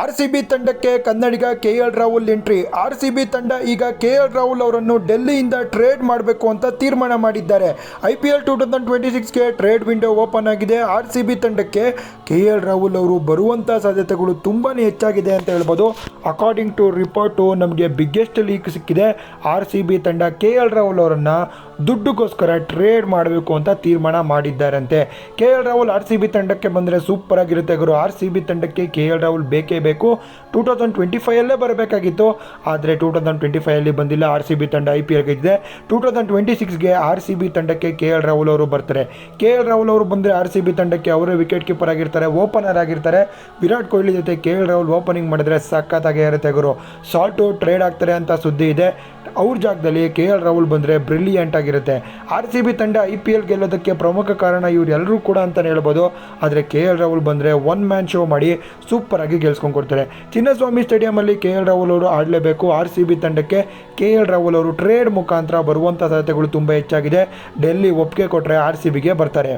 R C B ತಂಡಕ್ಕೆ ಕನ್ನಡಿಗ K L Rahul entry. R C B ತಂಡ ಈಗ K L Rahul ಅವರನ್ನು ಡೆಲ್ಲಿಯಿಂದ ಟ್ರೇಡ್ ಮಾಡಬೇಕು ಅಂತ ತೀರ್ಮಾನ ಮಾಡಿದ್ದಾರೆ. I P L two thousand twenty ಸಿಕ್ಸ್ಗೆ trade window open ಆಗಿದೆ. ಆರ್ ಸಿ ಬಿ ತಂಡಕ್ಕೆ ಕೆ ಎಲ್ ರಾಹುಲ್ ಅವರು ಬರುವಂಥ ಸಾಧ್ಯತೆಗಳು ತುಂಬಾ ಹೆಚ್ಚಾಗಿದೆ ಅಂತ ಹೇಳ್ಬೋದು. ಅಕಾರ್ಡಿಂಗ್ ಟು ರಿಪೋರ್ಟು ನಮಗೆ ಬಿಗ್ಗೆಸ್ಟ್ ಲೀಕ್ ಸಿಕ್ಕಿದೆ. ಆರ್ ಸಿ ಬಿ ತಂಡ ಕೆ ಎಲ್ ರಾಹುಲ್ ಅವರನ್ನು ದುಡ್ಡುಗೋಸ್ಕರ ಟ್ರೇಡ್ ಮಾಡಬೇಕು ಅಂತ ತೀರ್ಮಾನ ಮಾಡಿದ್ದಾರಂತೆ. K L Rahul R C B ತಂಡಕ್ಕೆ ಬಂದರೆ ಸೂಪರ್ ಆಗಿರುತ್ತೆ ಗುರು. ಆರ್ ಸಿ ಬಿ ತಂಡಕ್ಕೆ ಕೆ ಎಲ್ ರಾಹುಲ್ ಬೇಕೇ ಬೇಕು. ಟೂ ತೌಸಂಡ್ ಟ್ವೆಂಟಿ ಫೈವಲ್ಲೇ ಬರಬೇಕಾಗಿತ್ತು. ಆದರೆ ಟೂ ತೌಸಂಡ್ ಟ್ವೆಂಟಿ ಫೈವಲ್ಲಿ ಬಂದಿಲ್ಲ. ಆರ್ ಸಿ ಬಿ ತಂಡ ಐ ಪಿ ಎಲ್ ಗೆದ್ದಿದೆ. ಟೂ ತೌಸಂಡ್ ಟ್ವೆಂಟಿ ಸಿಕ್ಸ್ಗೆ ಆರ್ ಸಿ ಬಿ ತಂಡಕ್ಕೆ ಕೆ ಎಲ್ ರಾಹುಲ್ ಅವರು ಬರ್ತಾರೆ. ಕೆ ಎಲ್ ರಾಹುಲ್ ಅವರು ಬಂದರೆ ಆರ್ ಸಿ ಬಿ ತಂಡಕ್ಕೆ ಅವರೇ ವಿಕೆಟ್ ಕೀಪರ್ ಆಗಿರ್ತಾರೆ ಓಪನರ್ ಆಗಿರ್ತಾರೆ. ವಿರಾಟ್ ಕೊಹ್ಲಿ ಜೊತೆ ಕೆ ಎಲ್ ರಾಹುಲ್ ಓಪನಿಂಗ್ ಮಾಡಿದ್ರೆ ಸಖತ್ತಾಗೇ ಇರುತ್ತೆ ಗುರು. ಸಾಲ್ಟು ಟ್ರೇಡ್ ಆಗ್ತಾರೆ ಅಂತ ಸುದ್ದಿ ಇದೆ. ಅವ್ರ ಜಾಗದಲ್ಲಿ ಕೆ ಎಲ್ ರಾಹುಲ್ ಬಂದರೆ ಬ್ರಿಲಿಯಂಟ್ ಆಗಿರುತ್ತೆ. ಆರ್ ಸಿ ಬಿ ತಂಡ ಐ ಪಿ ಎಲ್ ಗೆಲ್ಲೋದಕ್ಕೆ ಪ್ರಮುಖ ಕಾರಣ ಇವ್ರು ಎಲ್ಲರೂ ಕೂಡ ಅಂತಲೇ ಹೇಳ್ಬೋದು. ಆದರೆ ಕೆ ಎಲ್ ರಾಹುಲ್ ಬಂದರೆ ಒನ್ ಮ್ಯಾನ್ ಶೋ ಮಾಡಿ ಸೂಪರಾಗಿ ಗೆಲ್ಸ್ಕೊಂಡು ಕೊಡ್ತಾರೆ. ಚಿನ್ನಸ್ವಾಮಿ ಸ್ಟೇಡಿಯಮಲ್ಲಿ ಕೆ ಎಲ್ ರಾಹುಲ್ ಅವರು ಆಡಲೇಬೇಕು. ಆರ್ ಸಿ ಬಿ ತಂಡಕ್ಕೆ ಕೆ ಎಲ್ ರಾಹುಲ್ ಅವರು ಟ್ರೇಡ್ ಮುಖಾಂತರ ಬರುವಂಥ ಸಾಧ್ಯತೆಗಳು ತುಂಬ ಹೆಚ್ಚಾಗಿದೆ. ಡೆಲ್ಲಿ ಒಪ್ಪಿಗೆ ಕೊಟ್ಟರೆ ಆರ್ ಸಿ ಬಿಗೆ ಬರ್ತಾರೆ.